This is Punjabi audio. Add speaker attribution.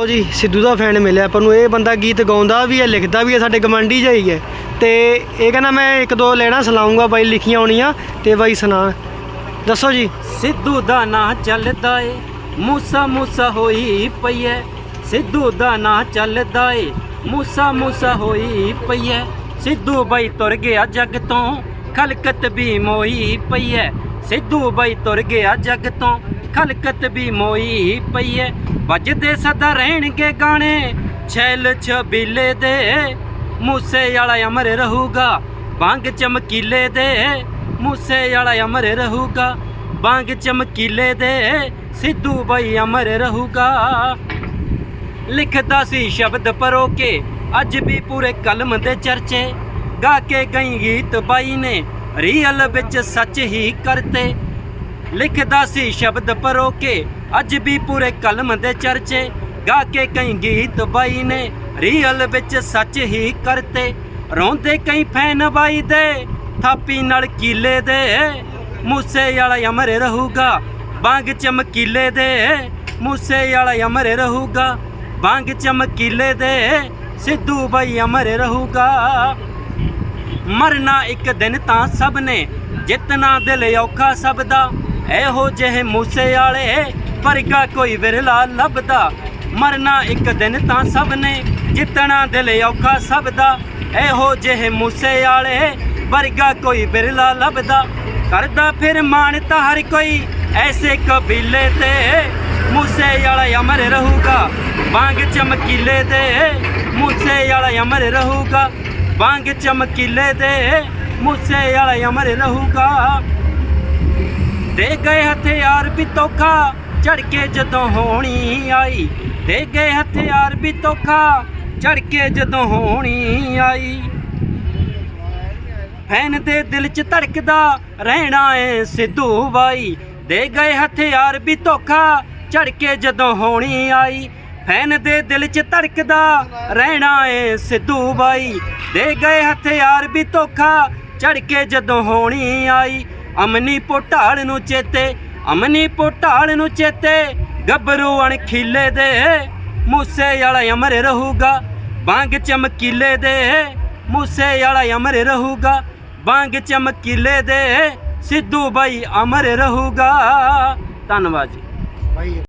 Speaker 1: ਲਓ ਜੀ, ਸਿੱਧੂ ਦਾ ਫੈਨ ਮਿਲਿਆ ਆਪਾਂ ਨੂੰ। ਇਹ ਬੰਦਾ ਗੀਤ ਗਾਉਂਦਾ ਵੀ ਹੈ, ਲਿਖਦਾ ਵੀ ਹੈ, ਸਾਡੇ ਗਮੰਡੀ ਜਿਹਾ ਹੈ ਤੇ ਇਹ ਕਹਿੰਦਾ ਮੈਂ ਇੱਕ ਦੋ ਲੈਣਾ ਸੁਣਾਉਂਗਾ ਬਾਈ, ਲਿਖੀਆਂ ਹੋਣੀਆਂ। ਤੇ ਬਾਈ ਸੁਣਾ। ਦੱਸੋ ਜੀ।
Speaker 2: ਸਿੱਧੂ ਦਾ ਨਾਂ ਚੱਲਦਾ ਏ, ਮੂਸਾ ਮੂਸਾ ਹੋਈ ਪਈ ਐ। ਸਿੱਧੂ ਦਾ ਨਾਂ ਚੱਲਦਾ ਏ, ਮੂਸਾ ਮੂਸਾ ਹੋਈ ਪਈ ਐ। ਸਿੱਧੂ ਬਾਈ ਤੁਰ ਗਿਆ ਜੱਗ ਤੋਂ, ਖਲਕਤ ਵੀ ਮੋਈ ਪਈ ਐ। ਸਿੱਧੂ ਬਾਈ ਤੁਰ ਗਿਆ ਜੱਗ ਤੋਂ, ਖਲਕਤ ਵੀ ਮੋਈ ਪਈ ਐ। ਵੱਜਦੇ ਸਦਾ ਰਹਿਣਗੇ ਗਾਣੇ, ਛੈਲ ਛਬੀਲੇ ਦੇ। ਮੂਸੇ ਵਾਲਾ ਅਮਰ ਰਹੂਗਾ ਬੰਗ ਚਮਕੀਲੇ ਦੇ। ਮੂਸੇ ਵਾਲਾ ਅਮਰ ਰਹੂਗਾ ਬੰਗ ਚਮਕੀਲੇ ਦੇ। ਸਿੱਧੂ ਬਾਈ ਅਮਰ ਰਹੂਗਾ। ਲਿਖਦਾ ਸੀ ਸ਼ਬਦ ਪਰੋ ਕੇ ਅੱਜ ਵੀ ਪੂਰੇ ਕਲਮ ਦੇ ਚਰਚੇ। ਗਾ ਕੇ ਗਈ ਗੀਤ ਬਾਈ ਨੇ, ਰੀਅਲ ਵਿੱਚ ਸੱਚ ਹੀ ਕਰਤੇ। ਲਿਖਦਾ ਸੀ ਸ਼ਬਦ ਪਰੋ ਕੇ ਅੱਜ ਵੀ ਪੂਰੇ ਕਲਮ ਦੇ ਚਰਚੇ, ਗਾ ਕੇ ਕਈ ਗੀਤ ਬਾਈ ਨੇ ਰੀਅਲ ਵਿੱਚ ਸੱਚ ਹੀ ਕਰਤੇ, ਰੋਂਦੇ ਕਈ ਫੈਨ ਬਾਈ ਦੇ ਥਾਪੀ ਨਾਲ ਕੀਲੇ ਦੇ, ਮੂਸੇ ਵਾਲਾ ਅਮਰ ਰਹੂਗਾ, ਬਾਗ ਚਮਕੀਲੇ ਦੇ। ਮੂਸੇ ਵਾਲਾ ਅਮਰ ਰਹੂਗਾ, ਬਾਗ ਚਮਕੀਲੇ ਦੇ। ਸਿੱਧੂ ਬਾਈ ਅਮਰ ਰਹੂਗਾ। ਮਰਨਾ ਇੱਕ ਦਿਨ ਤਾਂ ਸਭ ਨੇ ਜਿੱਤਣਾ ਦਿਲ ਔਖਾ ਸਭ ਦਾ। ਇਹੋ ਜਿਹੇ ਮੂਸੇ ਵਾਲੇ ਵਰਗਾ ਕੋਈ ਵਿਰਲਾ ਲੱਭਦਾ। ਮਰਨਾ ਇੱਕ ਦਿਨ ਤਾਂ ਸਭ ਨੇ ਜਿੱਤਣਾ ਦਿਲ ਔਖਾ ਸਭ ਦਾ ਇਹੋ ਜਿਹੇ ਮੂਸੇ ਵਾਲੇ ਵਰਗਾ ਕੋਈ ਵਿਰਲਾ ਲੱਭਦਾ। ਕਰਦਾ ਫਿਰ ਮਾਨਤਾ ਹਰ ਕੋਈ, ਐਸੇ ਕਬੀਲੇ ਤੇ ਮੂਸੇ ਵਾਲਾ ਅਮਰ ਰਹੂਗਾ। ਵਾਂਗ ਚਮਕੀਲੇ ਦੇ ਮੂਸੇ ਵਾਲਾ ਅਮਰ ਰਹੂਗਾ। ਵਾਂਗ ਚਮਕੀਲੇ ਦੇ ਮੂਸੇ ਵਾਲਾ ਅਮਰ ਰਹੂਗਾ। ਦੇ ਗਏ ਹਥਿਆਰ ਵੀ ਤੋਖਾ ਚੜ ਕੇ ਜਦੋਂ ਹੋਣੀ ਆਈ। ਦੇ ਗਏ ਹਥਿਆਰ ਵੀ ਤੋਖਾ ਚੜ ਕੇ ਜਦੋਂ ਹੋਣੀ ਆਈ। ਫੈਨ ਦੇ ਦਿਲ 'ਚ ਧੜਕਦਾ ਰਹਿਣਾ ਏ ਸਿੱਧੂ ਬਾਈ। ਦੇ ਗਏ ਹਥਿਆਰ ਵੀ ਧੋਖਾ ਚੜ ਕੇ ਜਦੋਂ ਹੋਣੀ ਆਈ। ਫੈਨ ਦੇ ਦਿਲ 'ਚ ਧੜਕਦਾ ਰਹਿਣਾ ਏ ਸਿੱਧੂ ਬਾਈ। ਦੇ ਗਏ ਹਥਿਆਰ ਵੀ ਧੋਖਾ ਚੜ ਕੇ ਜਦੋਂ ਹੋਣੀ ਆਈ। ਅਮਨੀ ਪੋਟਾਲ ਨੂੰ ਚੇਤੇ, ਅਮਨੀ ਪੋਟਾਲ ਨੂੰ ਚੇਤੇ, ਗੱਭਰੂ ਅਣਖੀਲੇ ਦੇ, ਮੂਸੇ ਵਾਲਾ ਅਮਰ ਰਹੂਗਾ ਬਾਗ ਚਮਕੀਲੇ ਦੇ, ਮੂਸੇ ਵਾਲਾ ਅਮਰ ਰਹੂਗਾ ਬਾਗ ਚਮਕੀਲੇ ਦੇ, ਸਿੱਧੂ ਬਾਈ ਅਮਰ ਰਹੂਗਾ। ਧੰਨਵਾਦ ਜੀ।